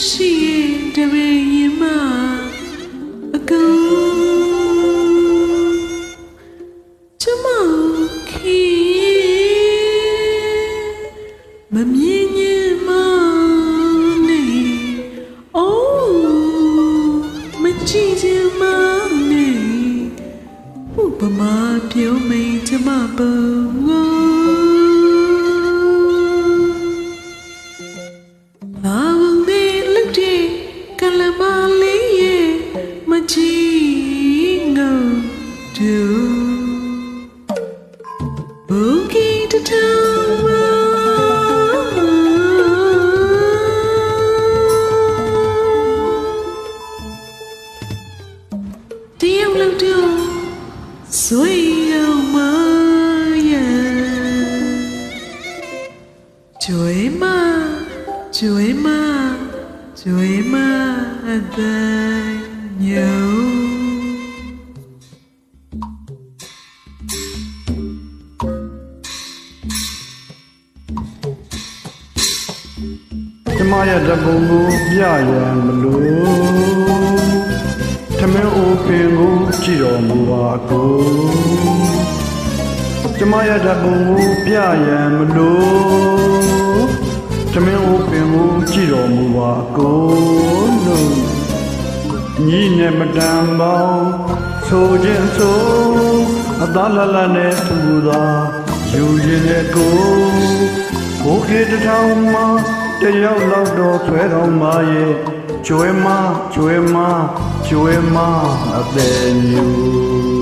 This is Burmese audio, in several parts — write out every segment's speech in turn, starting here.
she chuối ma chuối ma chuối ma ta nhiều ကျမရဲ့တပုံကိုပြရန်မလို့ထမင်း အိုပင်ကိုကြည့်တော်မူပါကိုကျမရဲ့တပုံကိုပြရန်မလို့ထမင်းအိုပင်ကိုကြည့်တော်မူပါကိုလို့ညီနဲ့မတန်ပေါင်းဆိုခြင်းဆိုအသားလလနဲ့သူသာယူရင်တဲ့ကိုဘိုးခေတထောင်မှာတယောက်လောက်တော့ဆွဲတော်မရဲ့ကျွဲမကျွဲမကျွဲမအသေးမျိုး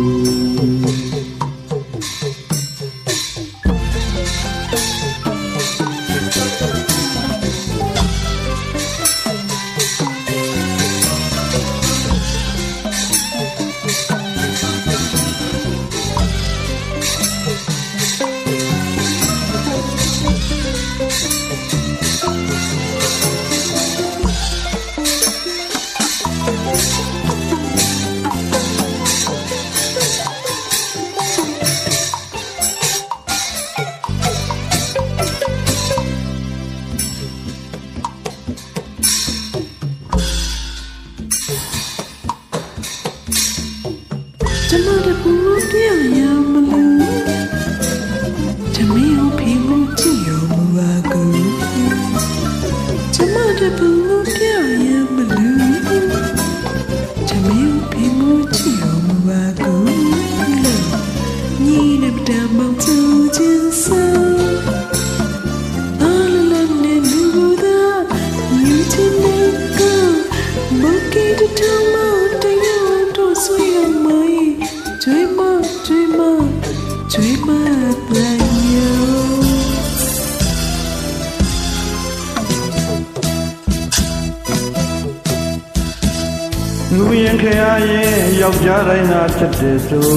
ရင်ခရရဲ့ယောက်ျားတိုင်းသာဖြစ်တယ်ဆို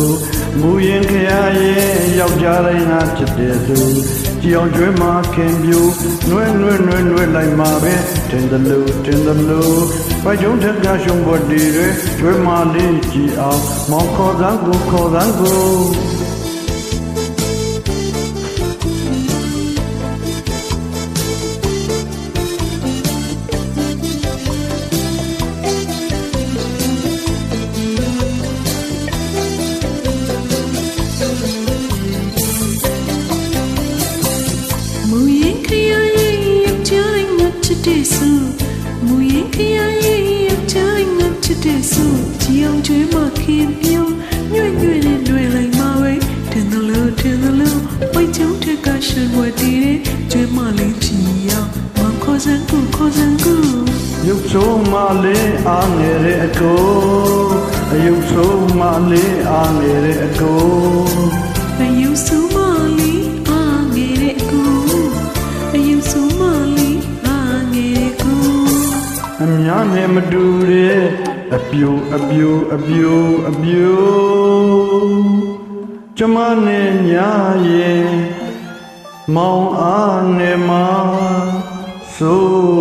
မူရင်ခရရဲ့ယောက်ျားတိုင်းသာဖြစ်တယ်ဆိုကြောင်ကျွဲမှာခင်ပြူနွဲ့နွဲ့နွဲ့နွဲ့လိုက်မှာပဲတင်တယ်လို့တင်တယ်လို့ဘာကြုံထက်ကရှုံးပေါ်ဒီရဲကျွဲမှာလေးကြည့်အောင်မောင်ခေါ်စမ်းကိုခေါ်စမ်းကို တိုင်းငါချစ်တဲ့ဆူကြည်အောင်ကျွေးမခင်ပြုံးညွန့်ညွန့်နဲ့တွေ့လိုက်မှာပဲတင်တယ်လို့တင်တယ်လို့ဝိတ်ချုံထက်ကရှင်ဝတ်တည်တဲ့ကျွေးမလေးကြည်အောင်မခေါ်စံကိုခေါ်စံကိုရုပ်ဆိုးမလေးအားငယ်တဲ့အကိုအယုပ်ဆိုးမလေးအားငယ်တဲ့အကိုအယူဆူ အများနဲ့မတူတဲ့အပြိုအပြိုအပြိုအပြိုကျမနဲ့ညာရဲ့မောင်အားနဲ့မဆိုး